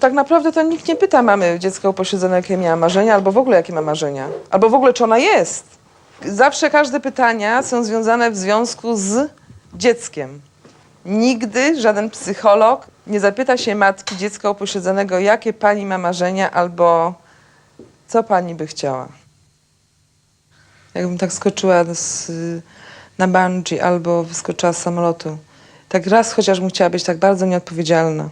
tak naprawdę to nikt nie pyta mamy dziecka upośledzone, jakie miała marzenia, albo w ogóle jakie ma marzenia. Albo w ogóle, czy ona jest. Zawsze każde pytania są związane w związku z dzieckiem. Nigdy żaden psycholog nie zapyta się matki dziecka upośledzonego, jakie pani ma marzenia, albo co pani by chciała. Jakbym tak skoczyła z, na bungee albo wyskoczyła z samolotu. Tak raz chociaż bym chciała być tak bardzo nieodpowiedzialna.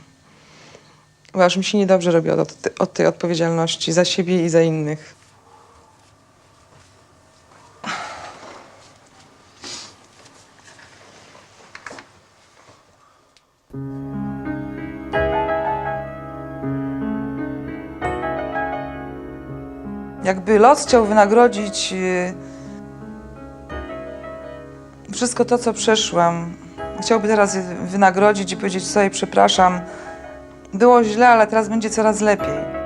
Bo mi się niedobrze robi od, od tej odpowiedzialności za siebie i za innych. Jakby los chciał wynagrodzić y, wszystko to, co przeszłam, chciałby teraz wynagrodzić i powiedzieć sobie przepraszam, było źle, ale teraz będzie coraz lepiej.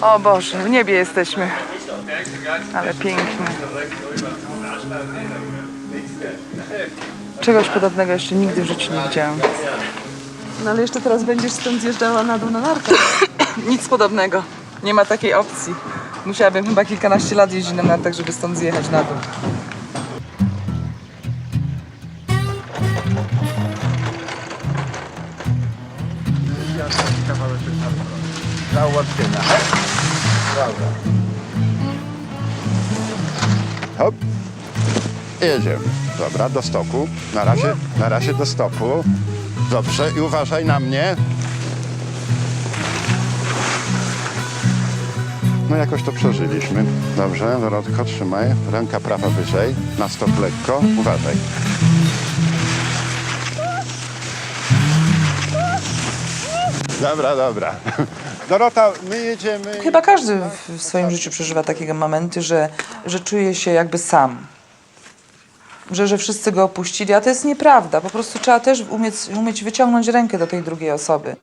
O Boże, w niebie jesteśmy. Ale pięknie. Czegoś podobnego jeszcze nigdy w życiu nie widziałam. No ale jeszcze teraz będziesz stąd zjeżdżała na dół na nartach. Nic podobnego. Nie ma takiej opcji. Musiałabym chyba kilkanaście lat jeździć na nartach, żeby stąd zjechać na dół. Dla ułatwienia. Dobra. Hop. Jedziemy. Dobra, do stopu. Na razie, na razie do stopu. Dobrze i uważaj na mnie. No jakoś to przeżyliśmy. Dobrze, Dorotko, trzymaj. Ręka prawa wyżej. Na stop lekko. Uważaj. Dobra, dobra. Dorota, my jedziemy. Chyba każdy w- swoim życiu przeżywa takie momenty, że, że czuje się jakby sam. Że, że wszyscy go opuścili, a to jest nieprawda. Po prostu trzeba też umieć, umieć wyciągnąć rękę do tej drugiej osoby.